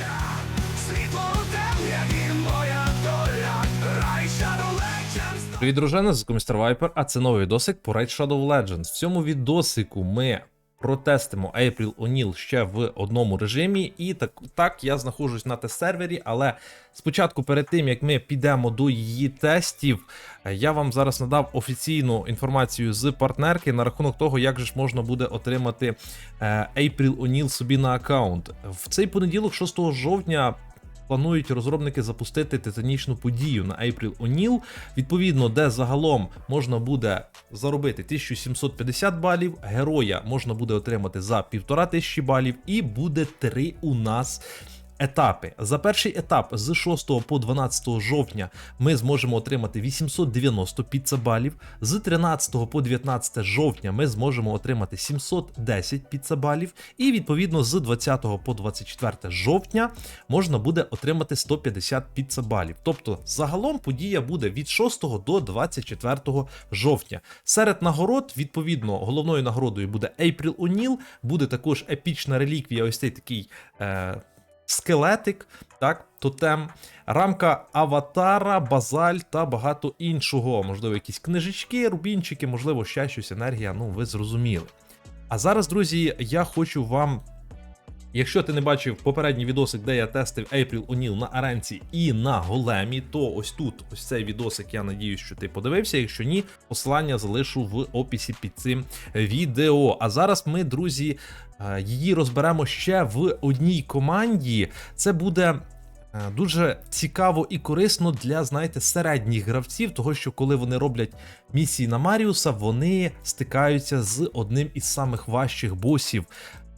життя, світло у і моя доля, рай Shadow Legends. Привіт, дружина, з Містер Вайпер, а це новий відосик по Raid Shadow Legends. В цьому відосику ми протестимо April O'Neil ще в одному режимі, і так, так я знаходжусь на тест-сервері, але спочатку, перед тим як ми підемо до її тестів, я вам зараз надав офіційну інформацію з партнерки на рахунок того, як же ж можна буде отримати е, April O'Neil собі на аккаунт. В цей понеділок, 6 жовтня, планують розробники запустити титанічну подію на April O'Neil, відповідно, де загалом можна буде заробити 1750 балів, героя можна буде отримати за 1500 балів, і буде три у нас. Етапи за перший етап з 6 по 12 жовтня ми зможемо отримати 890 піцабалів. З 13 по 19 жовтня ми зможемо отримати 710 піцабалів. І відповідно з 20 по 24 жовтня можна буде отримати 150 піцабалів. Тобто загалом подія буде від 6 до 24 жовтня. Серед нагород, відповідно, головною нагородою буде April O'Neil, буде також епічна реліквія, ось цей такий. Е- скелетик, так, тотем, рамка аватара, базаль та багато іншого. Можливо, якісь книжечки, рубінчики, можливо, ще щось, енергія, ну ви зрозуміли. А зараз, друзі, я хочу вам. Якщо ти не бачив попередній відосик, де я тестив April O'Neil на аренці і на големі, то ось тут, ось цей відосик, я надіюсь, що ти подивився. Якщо ні, посилання залишу в описі під цим відео. А зараз ми, друзі, е, її розберемо ще в одній команді. Це буде. е, Дуже цікаво і корисно для, знаєте, середніх гравців, того що коли вони роблять місії на Маріуса, вони стикаються з одним із самих важчих босів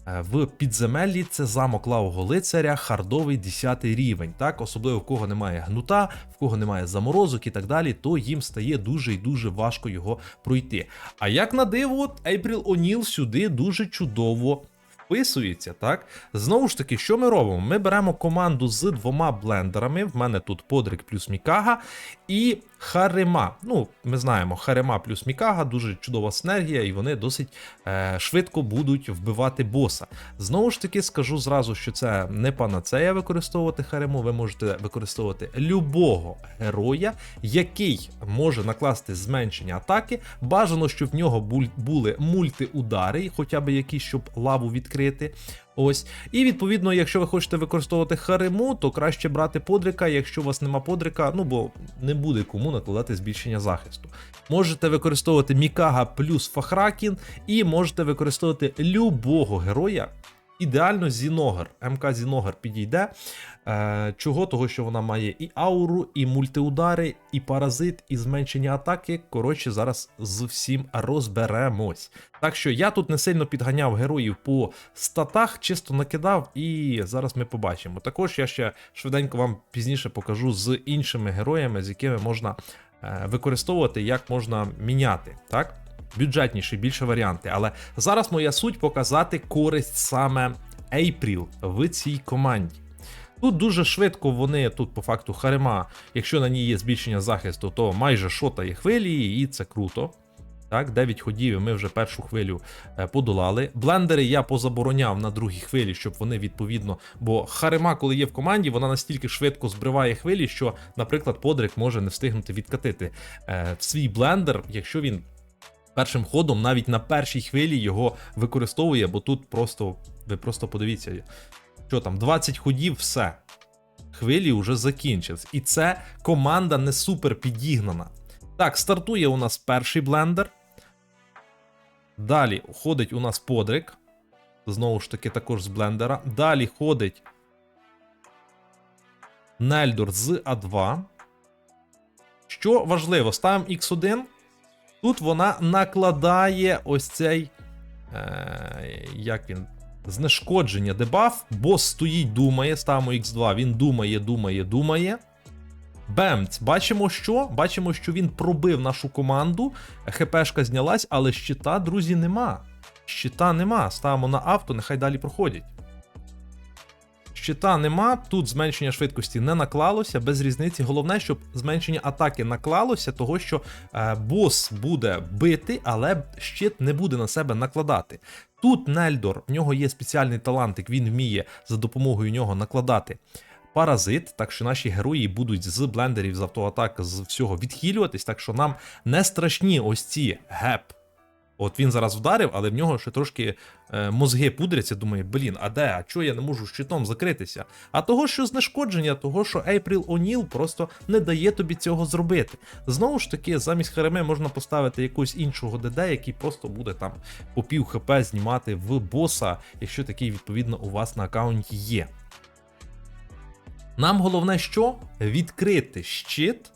В підземеллі це замок лавого лицаря, хардовий 10 рівень. Так, особливо в кого немає гнута, в кого немає заморозок і так далі, то їм стає дуже і дуже важко його пройти. А як на диво, Ейпріл Оніл сюди дуже чудово. Вписується, так? Знову ж таки, що ми робимо? Ми беремо команду з двома блендерами. В мене тут Подрик плюс Мікага і Харема. Ну, ми знаємо, Харема плюс Мікага дуже чудова синергія, і вони досить е, швидко будуть вбивати боса. Знову ж таки, скажу зразу, що це не панацея використовувати Харему. Ви можете використовувати любого героя, який може накласти зменшення атаки. Бажано, щоб в нього були мультиудари, хоча б якісь, щоб лаву відкрити. Ось. І відповідно, якщо ви хочете використовувати хариму, то краще брати подрика. Якщо у вас нема подрика, ну бо не буде кому накладати збільшення захисту. Можете використовувати Мікага плюс Фахракін, і можете використовувати любого героя. Ідеально Зіногер. МК Зіногер підійде. Е, чого? Того, що вона має і ауру, і мультиудари, і паразит, і зменшення атаки. Коротше, зараз з всім розберемось. Так що я тут не сильно підганяв героїв по статах, чисто накидав, і зараз ми побачимо. Також я ще швиденько вам пізніше покажу з іншими героями, з якими можна е, використовувати, як можна міняти. Так? Бюджетніші, більше варіанти. Але зараз моя суть показати користь саме April в цій команді. Тут дуже швидко вони, тут по факту Харема, якщо на ній є збільшення захисту, то майже шотає хвилі, і це круто. Так, 9 ходів, ми вже першу хвилю е, подолали. Блендери я позабороняв на другій хвилі, щоб вони відповідно. Бо Харема, коли є в команді, вона настільки швидко збриває хвилі, що, наприклад, Подрик може не встигнути відкатити е, в свій блендер, якщо він першим ходом навіть на першій хвилі його використовує, бо тут просто ви просто подивіться, що там 20 ходів, все. Хвилі вже закінчились. І це команда не супер підігнана. Так, стартує у нас перший блендер. Далі ходить у нас подрик. Знову ж таки, також з блендера. Далі ходить Нельдор з А2. Що важливо, ставимо X1. Тут вона накладає ось цей. Е, як він? Знешкодження дебаф. Бос стоїть, думає, ставимо X2. Він думає, думає, думає. Бемц, бачимо, що? Бачимо, що він пробив нашу команду. ХПшка знялась, але щита, друзі, нема. Щита нема. Ставимо на авто, нехай далі проходять. Щита нема, тут зменшення швидкості не наклалося, без різниці. Головне, щоб зменшення атаки наклалося, того що е, бос буде бити, але щит не буде на себе накладати. Тут Нельдор, в нього є спеціальний талантик, він вміє за допомогою нього накладати паразит, так що наші герої будуть з блендерів, з автоатак, з всього відхилюватись, так що нам не страшні ось ці геп. От він зараз вдарив, але в нього ще трошки е, мозги пудряться. Думає, блін, а де? А чого я не можу щитом закритися? А того, що знешкодження, того, що April O'Neil просто не дає тобі цього зробити. Знову ж таки, замість Хареме можна поставити якогось іншого ДД, який просто буде там по пів ХП знімати в боса, якщо такий відповідно у вас на аккаунті є. Нам головне що? Відкрити щит,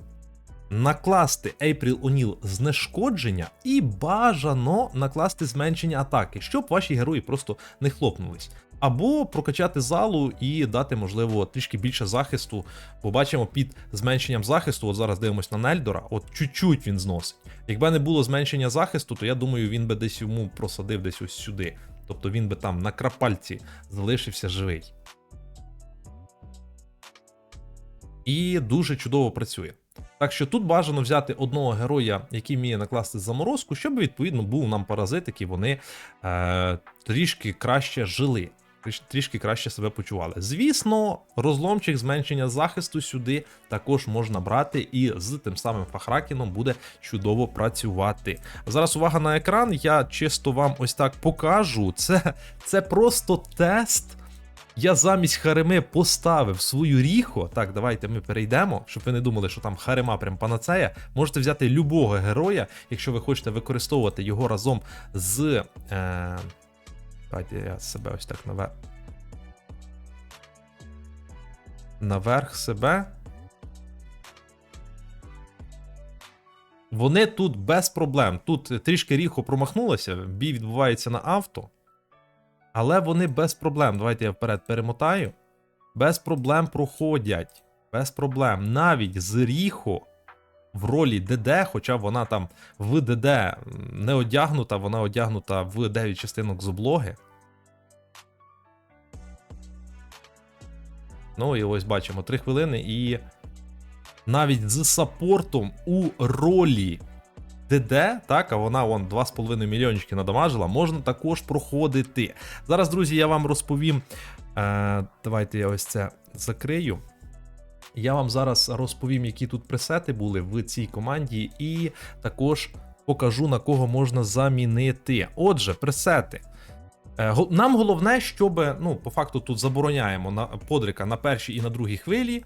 накласти April O'Neil знешкодження і бажано накласти зменшення атаки, щоб ваші герої просто не хлопнулись. Або прокачати залу і дати, можливо, трішки більше захисту. Бо бачимо під зменшенням захисту, от зараз дивимось на Нельдора, от чуть-чуть він зносить. Якби не було зменшення захисту, то я думаю, він би десь йому просадив десь ось сюди. Тобто він би там на крапальці залишився живий. і дуже чудово працює. Так що тут бажано взяти одного героя, який вміє накласти заморозку, щоб відповідно був нам паразит, які вони е, трішки краще жили, трішки краще себе почували. Звісно, розломчик зменшення захисту сюди також можна брати, і з тим самим фахракіном буде чудово працювати. Зараз увага на екран. Я чисто вам ось так покажу. Це, це просто тест. Я замість Хареми поставив свою ріхо. Так, давайте ми перейдемо, щоб ви не думали, що там Харема прям панацея. Можете взяти любого героя, якщо ви хочете використовувати його разом з. Е... Давайте я себе ось так наверх. Наверх себе. Вони тут без проблем. Тут трішки ріхо промахнулося, бій відбувається на авто. Але вони без проблем. Давайте я вперед перемотаю. Без проблем проходять. Без проблем. Навіть з Ріхо в ролі ДД, хоча вона там в ДД не одягнута, вона одягнута в 9 частинок з облоги. Ну і ось бачимо 3 хвилини, і навіть з саппортом у ролі ДД, так, а вона вон 2,5 мільйончики надамажила, можна також проходити. Зараз, друзі, я вам розповім. Е, давайте я ось це закрию. Я вам зараз розповім, які тут пресети були в цій команді, і також покажу, на кого можна замінити. Отже, пресети. Е, Нам головне, щоб, ну, по факту тут забороняємо на подрика на першій і на другій хвилі.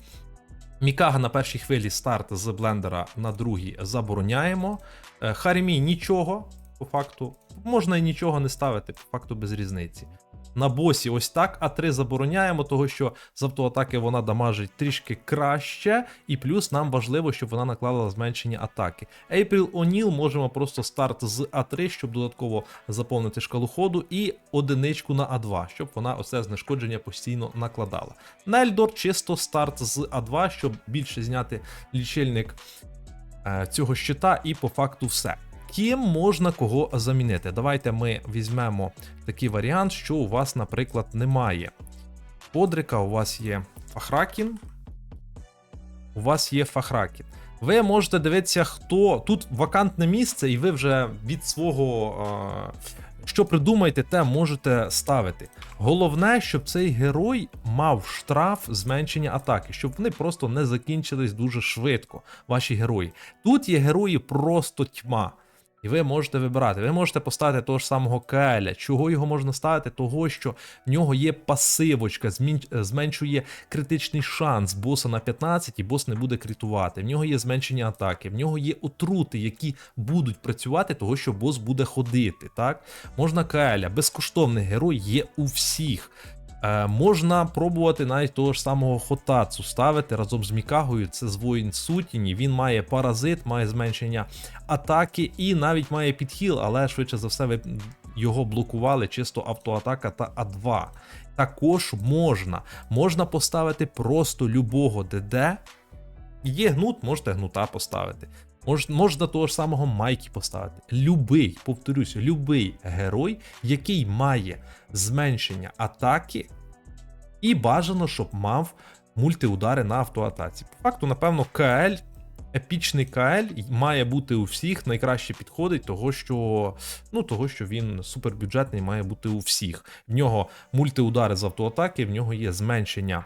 Мікага на першій хвилі старт з блендера на другій забороняємо. Е, Харімі нічого, по факту. Можна і нічого не ставити, по факту без різниці. На босі ось так, А3 забороняємо, того що з автоатаки вона дамажить трішки краще, і плюс нам важливо, щоб вона наклала зменшення атаки. April O'Neil можемо просто старт з А3, щоб додатково заповнити шкалу ходу, і одиничку на А2, щоб вона оце знешкодження постійно накладала. Нельдор чисто старт з А2, щоб більше зняти лічильник е, цього щита, і по факту все. Ким можна кого замінити? Давайте ми візьмемо такий варіант, що у вас, наприклад, немає. Подрика, у вас є Фахракін. У вас є Фахракін. Ви можете дивитися, хто тут вакантне місце, і ви вже від свого. що придумаєте, те можете ставити. Головне, щоб цей герой мав штраф зменшення атаки, щоб вони просто не закінчились дуже швидко, ваші герої. Тут є герої просто тьма. І ви можете вибирати. Ви можете поставити того ж самого Келя. Чого його можна ставити? Того, що в нього є пасивочка, зменшує критичний шанс боса на 15, і бос не буде критувати. В нього є зменшення атаки, в нього є отрути, які будуть працювати, того що бос буде ходити. Так? Можна Келя, безкоштовний герой є у всіх. Е, можна пробувати навіть того ж самого Хотацу ставити разом з Мікагою. Це з воїн сутіні. Він має паразит, має зменшення атаки і навіть має підхіл, але швидше за все ви його блокували чисто автоатака та А2. Також можна. Можна поставити просто любого ДД. Є гнут, можете гнута поставити. Мож, можна того ж самого Майкі поставити. Любий, повторюсь, любий герой, який має зменшення атаки І бажано, щоб мав мультиудари на автоатаці. По факту, напевно, КЛ, епічний КЛ має бути у всіх, найкраще підходить, того що, ну, того, що він супербюджетний, має бути у всіх. В нього мультиудари з автоатаки, в нього є зменшення.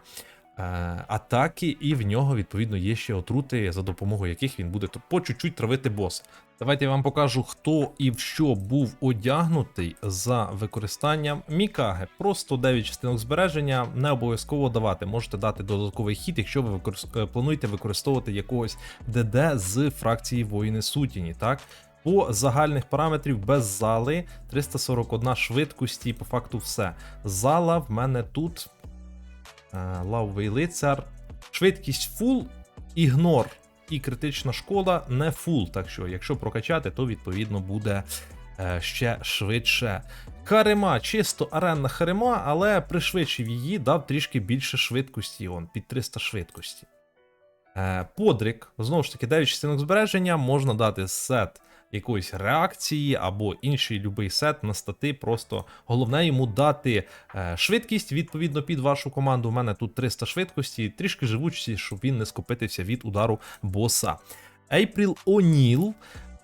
Е, Атаки, і в нього відповідно є ще отрути, за допомогою яких він буде по чуть-чуть травити бос. Давайте я вам покажу, хто і в що був одягнутий за використанням Мікаги. Просто 9 частинок збереження не обов'язково давати. Можете дати додатковий хід, якщо ви використ- е, плануєте використовувати якогось ДД з фракції воїни Сутіні. Так. По загальних параметрів без зали 341 швидкості, по факту все. Зала в мене тут. Е, Лавовий лицар. Швидкість фул, ігнор і критична шкода не фул. Так що, якщо прокачати, то відповідно буде е, ще швидше. Харема, чисто аренна харема, але пришвидшив її, дав трішки більше швидкості, он, під 300 швидкості. Е, Подрік, знову ж таки, 9 частинок збереження, можна дати сет якоїсь реакції або інший любий сет на стати. Просто головне йому дати е, швидкість відповідно під вашу команду. У мене тут 300 швидкості, трішки живучості, щоб він не скопитився від удару боса. Ейпріл О'Ніл.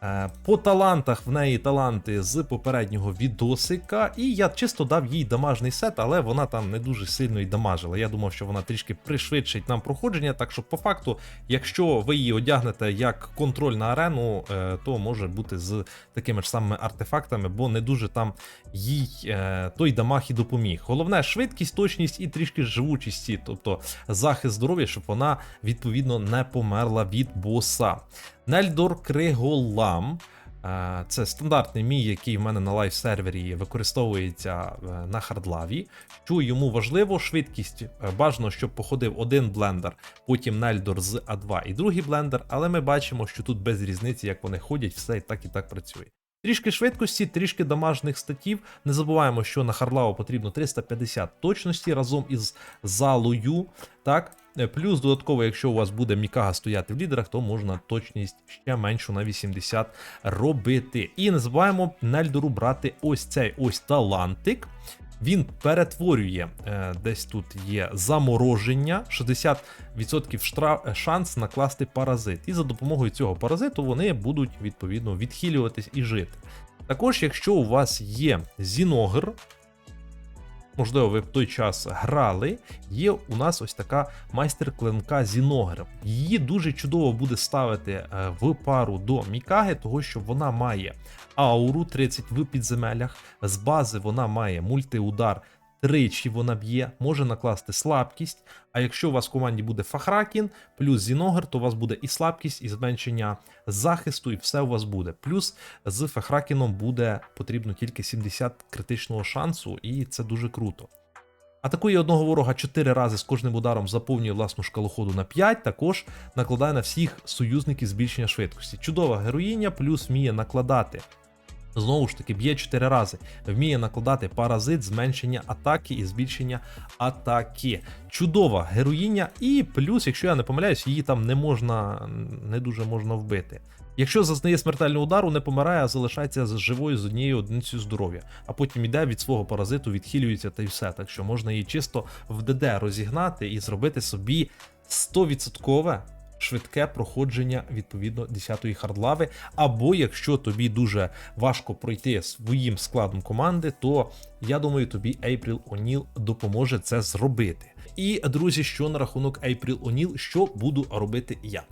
Е, По талантах в неї таланти з попереднього відосика, і я чисто дав їй дамажний сет, але вона там не дуже сильно і дамажила. Я думав, що вона трішки пришвидшить нам проходження. Так що, по факту, якщо ви її одягнете як контроль на арену, е, то може бути з такими ж самими артефактами, бо не дуже там їй е, той дамаг і допоміг. Головне швидкість, точність і трішки живучості, тобто захист здоров'я, щоб вона відповідно не померла від боса. Нельдор Криголам. е, Це стандартний мій, який в мене на лайв сервері використовується е, на хардлаві. Що йому важливо, швидкість е, бажано, щоб походив один блендер, потім Нельдор з А2 і другий блендер, але ми бачимо, що тут без різниці, як вони ходять, все так і так працює. Трішки швидкості, трішки дамажних статів. Не забуваємо, що на Харлаву потрібно 350 точності разом із залою. Так, плюс додатково, якщо у вас буде Мікага стояти в лідерах, то можна точність ще меншу на 80 робити. І не забуваємо Нельдору брати ось цей ось талантик. Він перетворює е, десь тут є замороження, 60% штраф, е, шанс накласти паразит. І за допомогою цього паразиту вони будуть відповідно відхилюватись і жити. Також, якщо у вас є Зіногр, можливо, ви в той час грали, є у нас ось така майстер клинка Зіногр. Її дуже чудово буде ставити е, в пару до Мікаги, того що вона має ауру 30 в підземелях. З бази вона має мультиудар. Тричі вона б'є, може накласти слабкість. А якщо у вас в команді буде Фахракін плюс Зіногер, то у вас буде і слабкість, і зменшення захисту, і все у вас буде. Плюс з Фахракіном буде потрібно тільки 70 критичного шансу, і це дуже круто. Атакує одного ворога 4 рази з кожним ударом заповнює власну шкалу ходу на 5, також накладає на всіх союзників збільшення швидкості. Чудова героїня, плюс вміє накладати. Знову ж таки, б'є 4 рази. Вміє накладати паразит, зменшення атаки і збільшення атаки. Чудова героїня, і плюс, якщо я не помиляюсь, її там не можна, не дуже можна вбити. Якщо зазнає смертельного удару, не помирає, а залишається з живою з однією одиницею здоров'я, а потім іде від свого паразиту, відхилюється та й все. Так що можна її чисто в ДД розігнати і зробити собі 100% швидке проходження відповідно 10-ї хардлави. Або якщо тобі дуже важко пройти своїм складом команди, то я думаю, тобі April O'Neil допоможе це зробити. І друзі, що на рахунок April O'Neil, що буду робити я?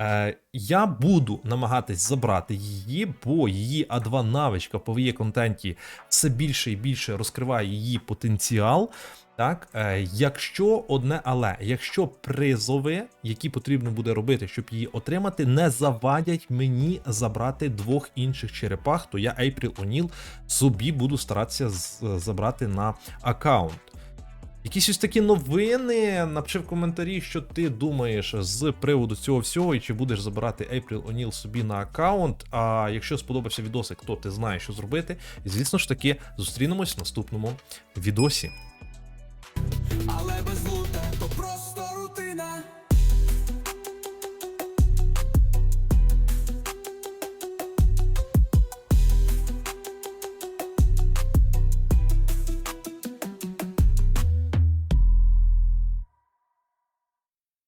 Е, я буду намагатись забрати її, бо її А2 навичка по є контенті все більше і більше розкриває її потенціал. Так, е, якщо одне але, якщо призови, які потрібно буде робити, щоб її отримати, не завадять мені забрати двох інших черепах, то я April O'Neil собі буду старатися з- забрати на аккаунт. Якісь ось такі новини. Напиши в коментарі, що ти думаєш з приводу цього всього, і чи будеш забирати April O'Neil собі на аккаунт. А якщо сподобався відосик, то ти знаєш, що зробити. І звісно ж таки, зустрінемось в наступному відосі. але без лу.